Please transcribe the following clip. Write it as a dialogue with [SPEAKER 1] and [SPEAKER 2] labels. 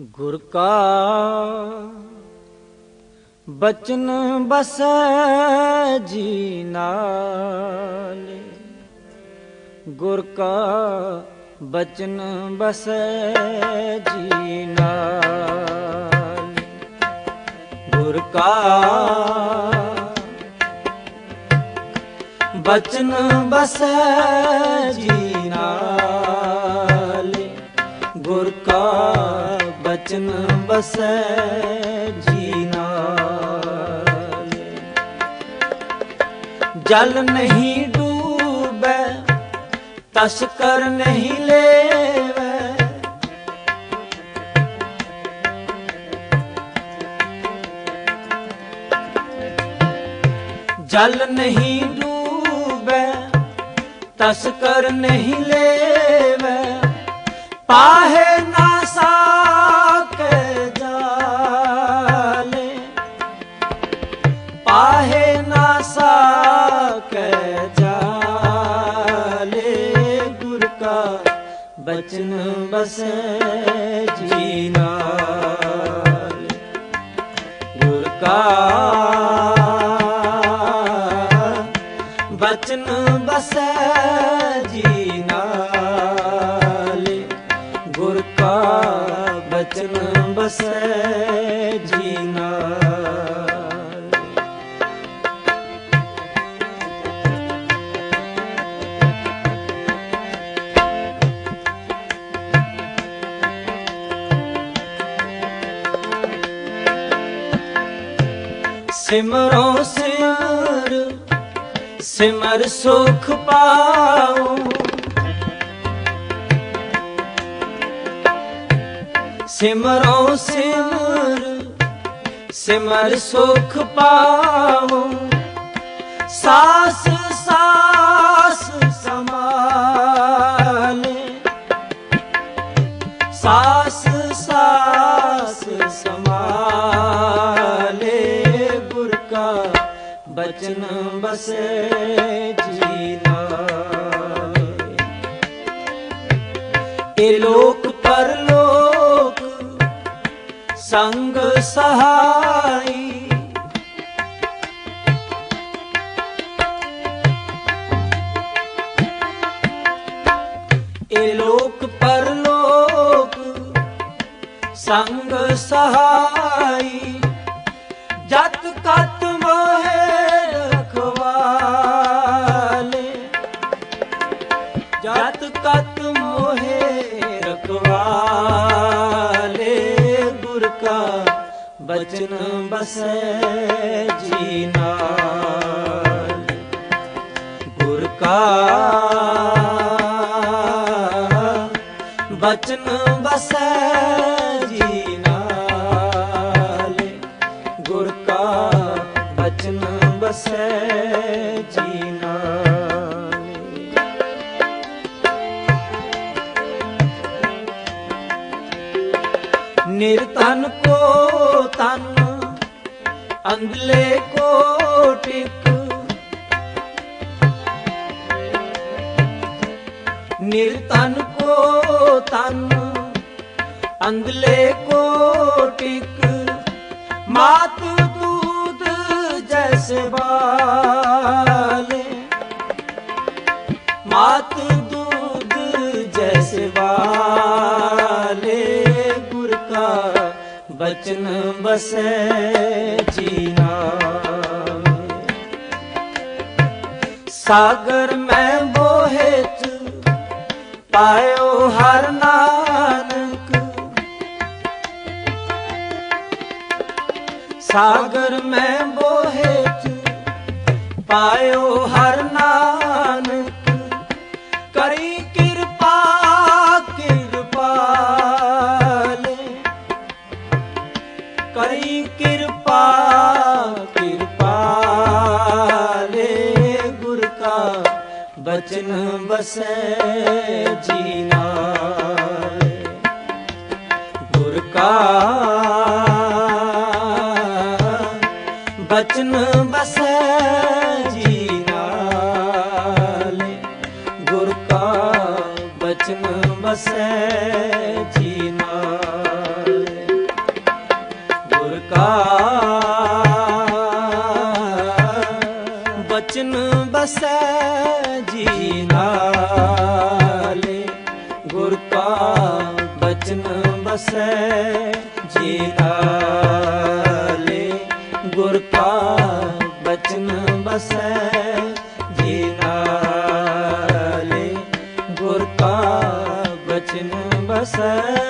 [SPEAKER 1] ਗੁਰ ਕਾ ਬਚਨ ਬਸੈ ਜੀ ਨਾਲੇ। ਗੁਰ ਕਾ ਬਚਨ ਬਸੈ ਜੀ ਨਾਲੇ। ਗੁਰ ਕਾ ਬਚਨ ਬਸੈ ਜੀ ਨਾਲੇ। ਗੁਰ ਕਾ ਬਚਨ ਬਸੈ ਜੀ ਜਲ ਨਹੀਂ ਡੂਬੈ ਤਸਕਰ ਨਹੀਂ ਲੇਵੈ। ਜਲ ਨਹੀਂ ਡੂਬੈ ਤਸਕਰ ਨਹੀਂ ਲੇਵੈ। ਪਾਹੇ ਨਾ ਸਾ ਬਚਨ ਬਸੈ ਜੀ ਨਾਲ। ਗੁਰ ਕਾ ਬਚਨ ਬਸੈ ਜੀ ਨਾਲੇ। ਗੁਰ ਕਾ ਬਚਨ ਬਸੈ ਸਿਮਰੋ ਸਿਮਰ ਸਿਮਰ ਸੁਖ ਪਾਓ। ਸਿਮਰੋ ਸਿਮਰ ਸਿਮਰ ਸੁਖ ਪਾਓ। ਸਾਸ ਸਾਸ ਸਮਾਲੇ ਸਾਸ ਬਚਨ ਬਸੈ ਜੀ ਨਾਲੇ ਇਹ ਲੋਕ ਪਰਲੋਕ ਸੰਗ ਸਹਾਈ। ਇਹ ਲੋਕ ਪਰਲੋਕ ਸੰਗ ਸਹਾਈ। ਜਤ ਕਤ ਮੋਹਿ ਜਤ ਕਤ ਮੋਹੇ ਰਖਵਾਲੇ ਗੁਰ ਕਾ ਬਚਨ ਬਸੈ ਜੀ ਨਾਲ। ਗੁਰ ਕਾ ਬਚਨ ਬਸੈ ਜੀ ਨਾਲੇ। ਗੁਰ ਕਾ ਬਚਨ ਬਸੈ ਨਿਰਤਨ ਕੋ ਤਨ ਅੰਗਲੇ ਕੋ ਟਿਕ। ਨਿਰਤਨ ਕੋ ਤਨ ਅੰਗਲੇ ਕੋ ਟਿਕ। ਮਾਤ ਦੂਤ ਜੈਸੇ ਵਾਲੇ ਬਚਨ ਬਸੈ ਜੀਨਾ ਸਾਗਰ ਮੈਂ ਬੋਹੇ ਚ ਪਾਇਓ ਹਰ ਨਾਨਕ ਸਾਗਰ ਮੈਂ ਬੋਹੇ ਚ ਪਾਇਓ ਹਰ ਬਚਨ ਬਸੈ ਜੀ ਨਾਲੇ ਗੁਰ ਕਾ ਬਚਨ ਬਸੈ ਜੀ ਨਾਲੇ ਗੁਰ ਕਾ ਬਚਨ ਬਸੈ ਜੀ ਨਾਲੇ ਬਚਨ ਬਸੈ ਜੀ ਨਾਲੇ ਗੁਰ ਕਾ ਬਚਨ ਬਸੈ ਜੀ ਨਾਲੇ ਗੁਰ ਕਾ ਬਚਨ ਬਸੈ